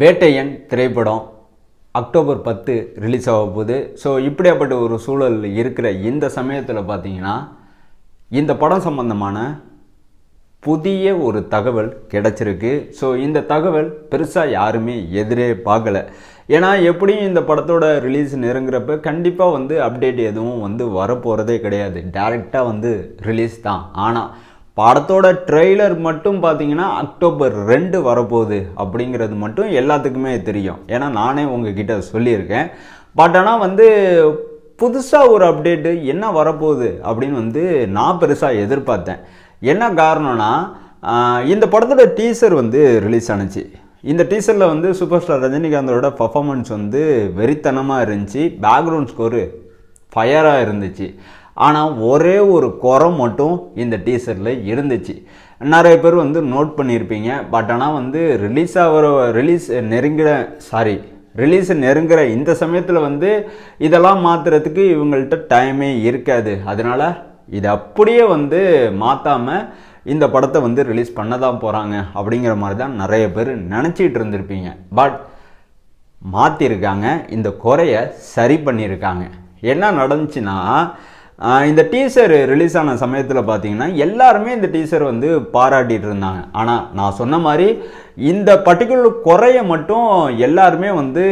வேட்டையன் திரைப்படம் அக்டோபர் பத்து ரிலீஸ் ஆக போகுது. ஸோ இப்படியாப்பட்ட ஒரு சூழல் இருக்கிற இந்த சமயத்தில் பார்த்தீங்கன்னா இந்த படம் சம்பந்தமான புதிய ஒரு தகவல் கிடச்சிருக்கு. ஸோ இந்த தகவல் பெருசாக யாருமே எதிரே பார்க்கல. ஏன்னா எப்படியும் இந்த படத்தோட ரிலீஸ் நெருங்குறப்ப கண்டிப்பாக வந்து அப்டேட் எதுவும் வந்து வரப்போகிறதே கிடையாது. டேரெக்டாக வந்து ரிலீஸ் தான். ஆனால் படத்தோட ட்ரெய்லர் மட்டும் பார்த்தீங்கன்னா அக்டோபர் ரெண்டு வரப்போகுது அப்படிங்கிறது மட்டும் எல்லாத்துக்குமே தெரியும். ஏன்னா நானே உங்ககிட்ட சொல்லியிருக்கேன். பட் ஆனால் வந்து புதுசாக ஒரு அப்டேட்டு என்ன வரப்போகுது அப்படின்னு வந்து நான் பெருசாக எதிர்பார்த்தேன். என்ன காரணம்னா இந்த படத்தோட டீசர் வந்து ரிலீஸ் ஆனுச்சு. இந்த டீசரில் வந்து சூப்பர் ஸ்டார் ரஜினிகாந்தோட பர்ஃபாமன்ஸ் வந்து வெறித்தனமாக இருந்துச்சு. பேக்ரவுண்ட் ஸ்கோரு ஃபயராக இருந்துச்சு. ஆனால் ஒரே ஒரு குறை மட்டும் இந்த டீசரில் இருந்துச்சு. நிறைய பேர் வந்து நோட் பண்ணியிருப்பீங்க பட் ஆனால் வந்து ரிலீஸ் ஆகிற ரிலீஸ் நெருங்கிற சாரி ரிலீஸ் நெருங்குற இந்த சமயத்தில் வந்து இதெல்லாம் மாற்றுறதுக்கு இவங்கள்ட்ட டைமே இருக்காது. அதனால் இது அப்படியே வந்து மாற்றாமல் இந்த படத்தை வந்து ரிலீஸ் பண்ண தான் போகிறாங்க அப்படிங்கிற மாதிரி தான் நிறைய பேர் நினச்சிட்டு இருந்திருப்பீங்க. பட் மாற்றிருக்காங்க இந்த குறைய சரி பண்ணியிருக்காங்க என்ன நடந்துச்சுன்னா இந்த டீசர் ரிலீஸ் ஆன சமயத்தில் பார்த்தீங்கன்னா எல்லாருமே இந்த டீசர் வந்து பாராட்டிட்டு இருந்தாங்க. ஆனால் நான் சொன்ன மாதிரி இந்த பர்டிகுலர் குறைய மட்டும் எல்லாருமே வந்து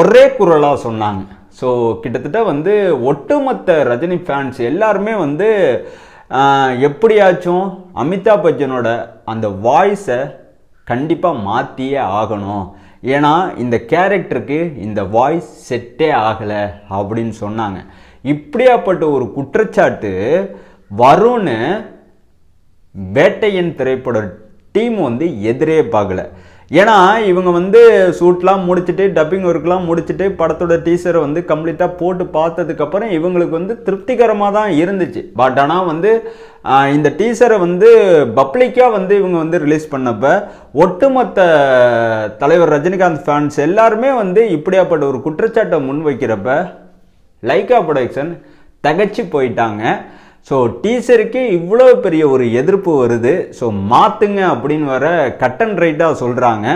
ஒரே குரலாக சொன்னாங்க. ஸோ கிட்டத்தட்ட வந்து ஒட்டுமொத்த ரஜினி ஃபேன்ஸ் எல்லாருமே வந்து எப்படியாச்சும் அமிதாப் பச்சனோட அந்த வாய்ஸை கண்டிப்பாக மாற்றியே ஆகணும். ஏன்னா இந்த கேரக்டருக்கு இந்த வாய்ஸ் செட்டே ஆகலை அப்படின்னு சொன்னாங்க. இப்படியாப்பட்ட ஒரு குற்றச்சாட்டு வரும்னு வேட்டையன் திரைப்பட டீம் வந்து எதிரே பார்க்கல. ஏன்னா இவங்க வந்து ஷூட்லாம் முடிச்சுட்டு டப்பிங் ஒர்க்லாம் முடிச்சுட்டு படத்தோட டீசரை வந்து கம்ப்ளீட்டாக போட்டு பார்த்ததுக்கப்புறம் இவங்களுக்கு வந்து திருப்திகரமாக தான் இருந்துச்சு. பட் ஆனால் வந்து இந்த டீசரை வந்து பப்ளிக்காக வந்து இவங்க வந்து ரிலீஸ் பண்ணப்போ ஒட்டுமொத்த தலைவர் ரஜினிகாந்த் ஃபேன்ஸ் எல்லாருமே வந்து இப்படியாப்பட்ட ஒரு குற்றச்சாட்டை முன்வைக்கிறப்ப லைக்கா ப்ரொடக்ஷன் தகச்சு போயிட்டாங்க. ஸோ டீசருக்கு இவ்வளோ பெரிய ஒரு எதிர்ப்பு வருது. ஸோ மாற்றுங்க அப்படின்னு வர கட் அண்ட் ரைட்டாக சொல்கிறாங்க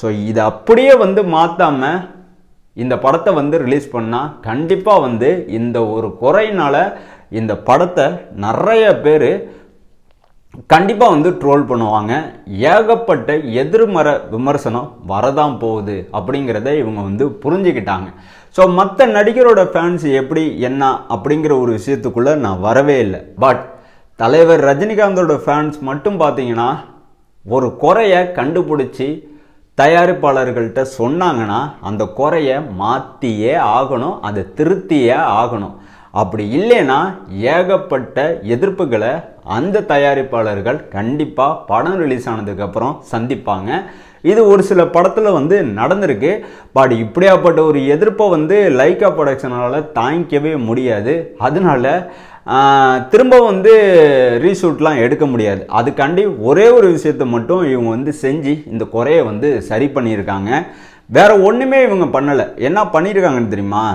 ஸோ இதை அப்படியே வந்து மாற்றாமல் இந்த படத்தை வந்து ரிலீஸ் பண்ணால் கண்டிப்பாக வந்து இந்த ஒரு குறையினால் இந்த படத்தை நிறைய பேர் கண்டிப்பாக வந்து ட்ரோல் பண்ணுவாங்க. ஏகப்பட்ட எதிர்மற விமர்சனம் வரதான் போகுது அப்படிங்கிறத இவங்க வந்து புரிஞ்சுக்கிட்டாங்க. ஸோ மற்ற நடிகரோட ஃபேன்ஸ் எப்படி என்ன அப்படிங்கிற ஒரு விஷயத்துக்குள்ளே நான் வரவே இல்லை. பட் தலைவர் ரஜினிகாந்தோட ஃபேன்ஸ் மட்டும் பார்த்தீங்கன்னா ஒரு குறைய கண்டுபிடிச்சி தயாரிப்பாளர்கள்ட்ட சொன்னாங்கன்னா அந்த குறைய மாற்றியே ஆகணும் அதை திருத்தியே ஆகணும். அப்படி இல்லைன்னா ஏகப்பட்ட எதிர்ப்புகளை அந்த தயாரிப்பாளர்கள் கண்டிப்பாக படம் ரிலீஸ் ஆனதுக்கப்புறம் சந்திப்பாங்க. இது ஒரு சில படத்தில் வந்து நடந்திருக்கு. பட் இப்படியாப்பட்ட ஒரு எதிர்ப்பை வந்து லைக்கா ப்ரொடக்ஷனால் தாங்கிக்கவே முடியாது. அதனால திரும்ப வந்து ரீஷூட்லாம் எடுக்க முடியாது. அதுக்காண்டி ஒரே ஒரு விஷயத்தை மட்டும் இவங்க வந்து செஞ்சு இந்த குறையை வந்து சரி பண்ணியிருக்காங்க. வேற ஒன்றுமே இவங்க பண்ணலை. என்ன பண்ணியிருக்காங்கன்னு தெரியுமா?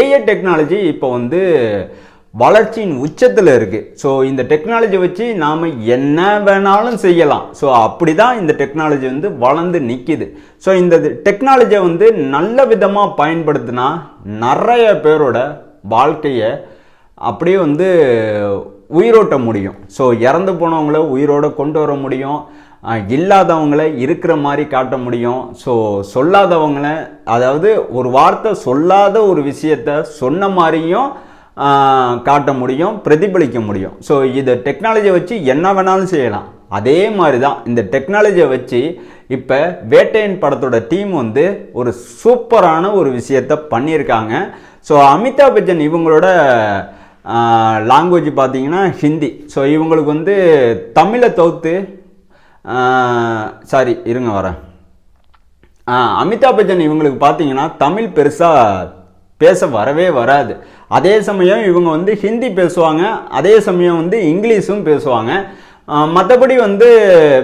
ஏஏ டெக்னாலஜி இப்போ வந்து வளர்ச்சியின் உச்சத்தில் இருக்குது ஸோ இந்த டெக்னாலஜி வச்சு நாம் என்ன வேணாலும் செய்யலாம். ஸோ அப்படி தான் இந்த டெக்னாலஜி வந்து வளர்ந்து நிற்கிது ஸோ இந்த டெக்னாலஜியை வந்து நல்ல விதமாக பயன்படுத்தினா நிறைய பேரோட வாழ்க்கையை அப்படியே வந்து உயிரோட்ட முடியும். ஸோ இறந்து போனவங்கள உயிரோட கொண்டு வர முடியும். இல்லாதவங்கள இருக்கிற மாதிரி காட்ட முடியும். ஸோ சொல்லாதவங்கள அதாவது ஒரு வார்த்தை சொல்லாத ஒரு விஷயத்த சொன்ன மாதிரியும் காட்ட முடியும் பிரதிபலிக்க முடியும். ஸோ இதை டெக்னாலஜியை வச்சு என்ன வேணாலும் செய்யலாம். அதே மாதிரி தான் இந்த டெக்னாலஜியை வச்சு இப்போ வேட்டையன் படத்தோட டீம் வந்து ஒரு சூப்பரான ஒரு விஷயத்த பண்ணியிருக்காங்க. ஸோ அமிதாப் பச்சன் இவங்களோட லாங்குவேஜ் பார்த்தீங்கன்னா ஹிந்தி. ஸோ இவங்களுக்கு வந்து தமிழை தவிர்த்து சாரி இருங்க வரேன். அமிதாப் பச்சன் இவங்களுக்கு பார்த்தீங்கன்னா தமிழ் பெருசாக பேச வரவே வராது. அதே சமயம் இவங்க வந்து ஹிந்தி பேசுவாங்க அதே சமயம் வந்து இங்கிலீஷும் பேசுவாங்க. மற்றபடி வந்து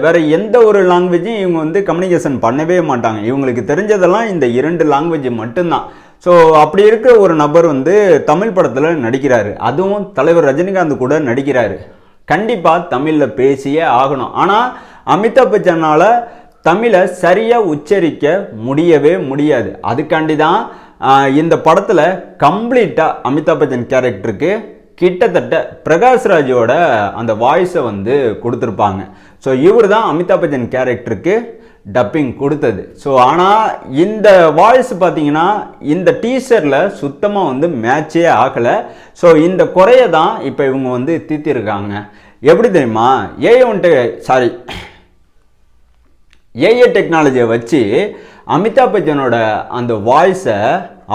வேறு எந்த ஒரு லாங்குவேஜும் இவங்க வந்து கம்யூனிகேஷன் பண்ணவே மாட்டாங்க. இவங்களுக்கு தெரிஞ்சதெல்லாம் இந்த இரண்டு லாங்குவேஜ் மட்டும்தான். ஸோ அப்படி இருக்கிற ஒரு நபர் வந்து தமிழ் படத்தில் நடிக்கிறாரு. அதுவும் தலைவர் ரஜினிகாந்த் கூட நடிக்கிறாரு. கண்டிப்பாக தமிழில் பேசியே ஆகணும். ஆனால் அமிதாப் பச்சனால் தமிழை சரியாக உச்சரிக்க முடியவே முடியாது. அதுக்காண்டி தான் இந்த படத்தில் கம்ப்ளீட்டாக அமிதாப் பச்சன் கேரக்டருக்கு கிட்டத்தட்ட பிரகாஷ்ராஜோட அந்த வாய்ஸை வந்து கொடுத்துருப்பாங்க. ஸோ இவர் தான் அமிதாப் பச்சன் கேரக்டருக்கு டப்பிங் கொடுத்தது. ஸோ ஆனால் இந்த வாய்ஸ் பார்த்தீங்கன்னா இந்த டீசரில் சுத்தமாக வந்து மேட்சே ஆகலை. ஸோ இந்த குறைய தான் இப்போ இவங்க வந்து தீர்த்திருக்காங்க. எப்படி தெரியுமா? ஏ ஒன்ட்டு சாரி ஏஐ டெக்னாலஜியை வச்சு அமிதாப் பச்சனோட அந்த வாய்ஸை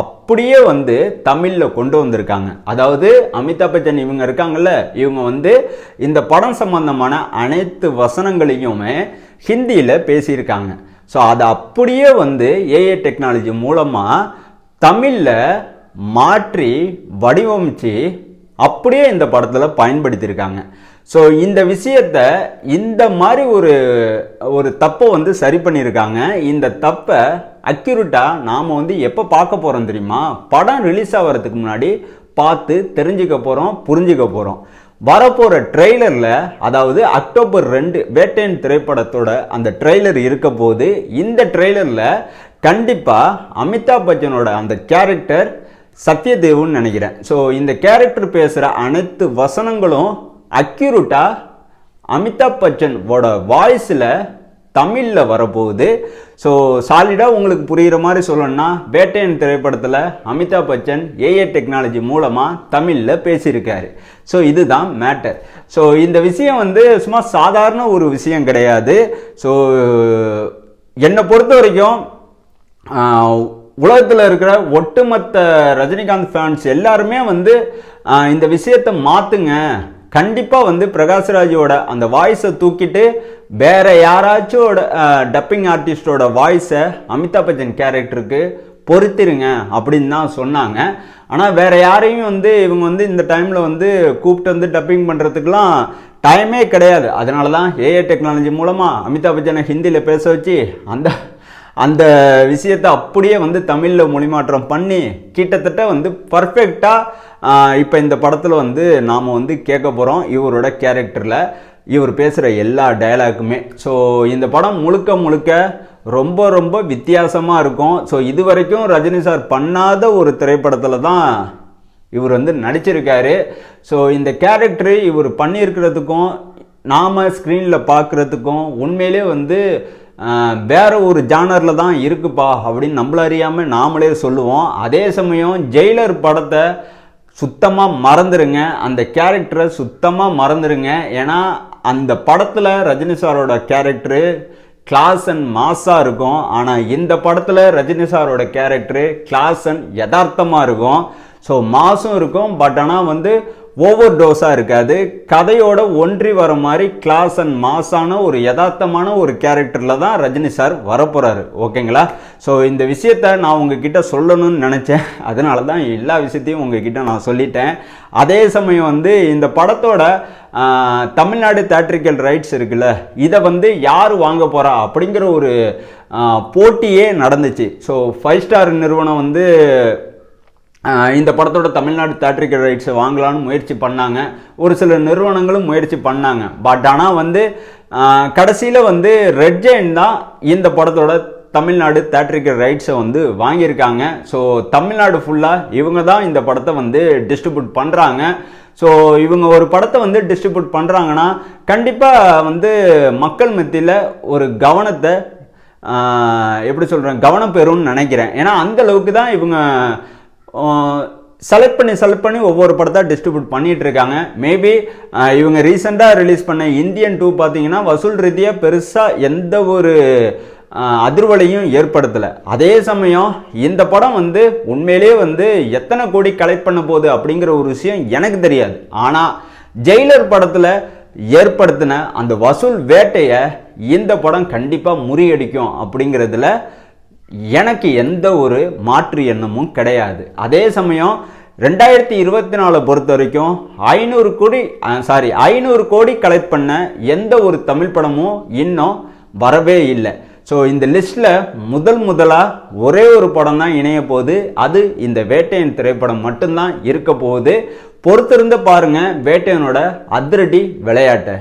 அப்படியே வந்து தமிழில் கொண்டு வந்திருக்காங்க. அதாவது அமிதாப் பச்சன் இவங்க இருக்காங்கல்ல இவங்க வந்து இந்த படம் சம்பந்தமான அனைத்து வசனங்களையுமே ஹிந்தியில் பேசியிருக்காங்க. ஸோ அதை அப்படியே வந்து ஏஐ டெக்னாலஜி மூலமாக தமிழில் மாற்றி வடிவமைச்சு அப்படியே இந்த படத்தில் பயன்படுத்தியிருக்காங்க. ஸோ இந்த விஷயத்த இந்த மாதிரி ஒரு ஒரு தப்பை வந்து சரி பண்ணியிருக்காங்க. இந்த தப்பை அக்யூரேட்டாக நாம் வந்து எப்போ பார்க்க போகிறோம் தெரியுமா? படம் ரிலீஸ் ஆகிறதுக்கு முன்னாடி பார்த்து தெரிஞ்சுக்க போகிறோம் புரிஞ்சுக்க போகிறோம் வரப்போகிற ட்ரெய்லரில் அதாவது அக்டோபர் ரெண்டு வேட்டையன் திரைப்படத்தோட அந்த ட்ரெய்லர் இருக்க போது இந்த ட்ரெய்லரில் கண்டிப்பாக அமிதாப் பச்சனோட அந்த கேரக்டர் சத்யதேவுன்னு நினைக்கிறேன். ஸோ இந்த கேரக்டர் பேசுகிற அனைத்து வசனங்களும் அக்யூரேட்டாக அமிதாப் பச்சனோட வாய்ஸில் தமிழில் வரப்போகுது. ஸோ சாலிடாக உங்களுக்கு புரிகிற மாதிரி சொல்லணும்னா வேட்டையன் திரைப்படத்தில் அமிதாப் பச்சன் ஏஏ டெக்னாலஜி மூலமாக தமிழில் பேசியிருக்காரு. ஸோ இதுதான் மேட்டர் ஸோ இந்த விஷயம் வந்து சும்மா சாதாரண ஒரு விஷயம் கிடையாது. ஸோ என்னை பொறுத்த வரைக்கும் உலகத்தில் இருக்கிற ஒட்டுமொத்த ரஜினிகாந்த் ஃபேன்ஸ் எல்லாருமே வந்து இந்த விஷயத்தை மாற்றுங்க கண்டிப்பாக வந்து பிரகாஷ்ராஜோட அந்த வாய்ஸை தூக்கிட்டு வேற யாராச்சும் டப்பிங் ஆர்டிஸ்டோட வாய்ஸை அமிதாப் பச்சன் கேரக்டருக்கு பொறுத்திருங்க அப்படின்னு தான் சொன்னாங்க. ஆனால் வேற யாரையும் வந்து இவங்க வந்து இந்த டைமில் வந்து கூப்பிட்டு வந்து டப்பிங் பண்ணுறதுக்கெலாம் டைமே கிடையாது. அதனால தான் ஏஏ டெக்னாலஜி மூலமாக அமிதாப் பச்சனை ஹிந்தியில் பேச வச்சு அந்த அந்த விஷயத்தை அப்படியே வந்து தமிழில் மொழிமாற்றம் பண்ணி கிட்டத்தட்ட வந்து பர்ஃபெக்டாக இப்போ இந்த படத்தில் வந்து நாம் வந்து கேட்க போகிறோம் இவரோட கேரக்டரில் இவர் பேசுகிற எல்லா டயலாக்குமே ஸோ இந்த படம் முழுக்க முழுக்க ரொம்ப ரொம்ப வித்தியாசமாக இருக்கும். ஸோ இது வரைக்கும் ரஜினி சார் பண்ணாத ஒரு திரைப்படத்தில் தான் இவர் வந்து நடிச்சிருக்காரு. ஸோ இந்த கேரக்டர் இவர் பண்ணியிருக்கிறதுக்கும் நாம் ஸ்க்ரீனில் பார்க்குறதுக்கும் உண்மையிலே வந்து வேறு ஒரு ஜானரில் தான் இருக்குப்பா அப்படின்னு நம்மள அறியாமல் நாமளே சொல்லுவோம். அதே சமயம் ஜெயிலர் படத்தை சுத்தமாக மறந்துடுங்க அந்த கேரக்டரை சுத்தமாக மறந்துடுங்க ஏன்னா அந்த படத்தில் ரஜினி சாரோட கேரக்டரு கிளாஸ் அண்ட் மாஸாக இருக்கும். ஆனால் இந்த படத்தில் ரஜினி சாரோட கேரக்டரு கிளாஸ் அண்ட் யதார்த்தமாக இருக்கும். ஸோ மாசும் இருக்கும். பட் ஆனால் வந்து ஓவர் டோஸாக இருக்காது கதையோட ஒன்றி வர மாதிரி கிளாஸ் அண்ட் மாஸான ஒரு யதார்த்தமான ஒரு கேரக்டரில் தான் ரஜினி சார் வரப்போகிறாரு ஓகேங்களா ஸோ இந்த விஷயத்த நான் உங்ககிட்ட சொல்லணும்னு நினச்சேன். அதனால தான் எல்லா விஷயத்தையும் உங்ககிட்ட நான் சொல்லிட்டேன். அதே சமயம் வந்து இந்த படத்தோட தமிழ்நாடு தேட்ரிக்கல் ரைட்ஸ் இருக்குல்ல இதை வந்து யார் வாங்க போகிறா அப்படிங்கிற ஒரு போட்டியே நடந்துச்சு. ஸோ ஃபைவ் ஸ்டார் நிறுவனம் வந்து இந்த படத்தோட தமிழ்நாடு தேட்ரிக்கல் ரைட்ஸை வாங்கலாம்னு முயற்சி பண்ணாங்க. ஒரு சில நிறுவனங்களும் முயற்சி பண்ணாங்க. பட் ஆனால் வந்து கடைசியில் வந்து ரெட் ஜெயின் தான் இந்த படத்தோட தமிழ்நாடு தேட்ரிக்கல் ரைட்ஸை வந்து வாங்கியிருக்காங்க. ஸோ தமிழ்நாடு ஃபுல்லாக இவங்க தான் இந்த படத்தை வந்து டிஸ்ட்ரிபியூட் பண்ணுறாங்க ஸோ இவங்க ஒரு படத்தை வந்து டிஸ்ட்ரிபியூட் பண்ணுறாங்கன்னா கண்டிப்பாக வந்து மக்கள் மத்தியில் ஒரு கவனத்தை எப்படி சொல்கிறேன் கவனம் பெறும்னு நினைக்கிறேன். ஏன்னா அந்த அளவுக்கு தான் இவங்க செலக்ட் பண்ணி செலக்ட் பண்ணி ஒவ்வொரு படத்தை டிஸ்ட்ரிபியூட் பண்ணிகிட்டு இருக்காங்க மேபி இவங்க ரீசெண்டாக ரிலீஸ் பண்ண இந்தியன் டூ பார்த்தீங்கன்னா வசூல் ரீதியாக பெருசாக எந்த ஒரு அதிர்வலையும் ஏற்படுத்தலை. அதே சமயம் இந்த படம் வந்து உண்மையிலேயே வந்து எத்தனை கோடி கலெக்ட் பண்ண போகுது அப்படிங்கிற ஒரு விஷயம் எனக்கு தெரியாது. ஆனால் ஜெயிலர் படத்தில் ஏற்படுத்தின அந்த வசூல் வேட்டையை இந்த படம் கண்டிப்பாக முறியடிக்கும் அப்படிங்கிறதுல எனக்கு எந்த ஒரு மாற்று எண்ணமும் கிடையாது. அதே சமயம் ரெண்டாயிரத்தி இருபத்தி நாலு பொறுத்த வரைக்கும் ஐநூறு கோடி சாரி ஐநூறு கோடி கலெக்ட் பண்ண எந்த ஒரு தமிழ் படமும் இன்னும் வரவே இல்லை. ஸோ இந்த லிஸ்ட்டில் முதல் முதலாக ஒரே ஒரு படம் தான் இணைய போகுது. அது இந்த வேட்டையன் திரைப்படம் மட்டும்தான் இருக்க போகுது. பொறுத்திருந்து பாருங்கள் வேட்டையனோட அதிரடி விளையாட்டை.